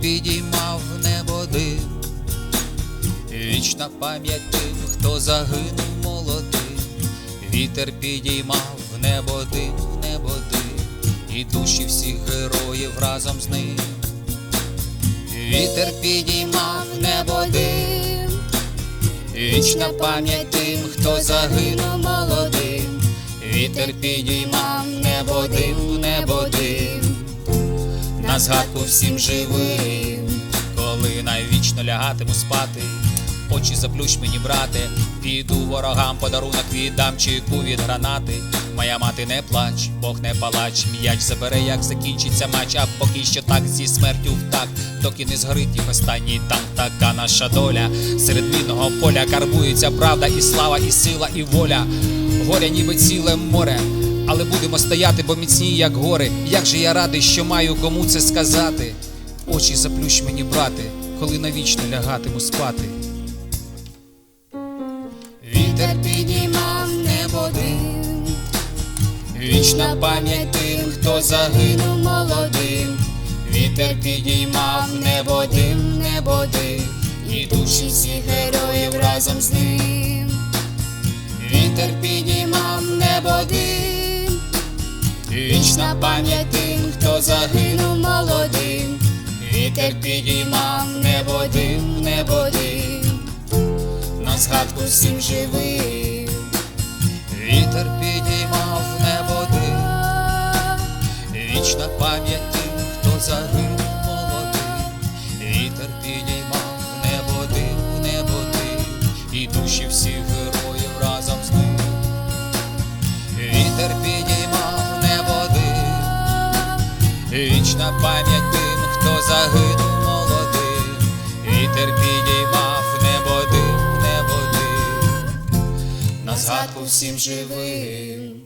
Підіймав в небо дим, вічна пам'ять тим, хто загинув молодим. Вітер підіймав в небо дим, в небо дим, і душі всіх героїв разом з ним. Вітер підіймав в небо дим, вічна пам'ять тим, хто загинув молодим. Вітер підіймав в небо дим, згадку всім живим, коли навічно лягатиму спати. Очі заплющ мені, брате, піду ворогам подарунок віддам чеку від гранати. Моя мати не плач, Бог не палач, м'яч забере, як закінчиться матч, а поки що так зі смертю в так, доки не згорить їх останній танк, така наша доля. Серед мінного поля карбується правда і слава, і сила, і воля. Горя ніби ціле море, але будемо стояти, бо міцні, як гори. Як же я радий, що маю кому це сказати. Очі заплющ мені, брате, коли навічно лягатиму спати. Вітер підіймав небо дим, вічна пам'ять тим, хто загинув молодим. Вітер підіймав небо дим, небо дим, і душі всіх героїв разом з ним. Вітер підіймав вічна пам'ять тим, хто загинув молодим. Вітер підіймав небо дим, небо дим на згадку всім живим. Вітер підіймав небо дим, вічна пам'ять тим, хто загинув вічна пам'ять тим, хто загинув молодим. Вітер підіймав небо дим, небо дим, на згадку всім живим.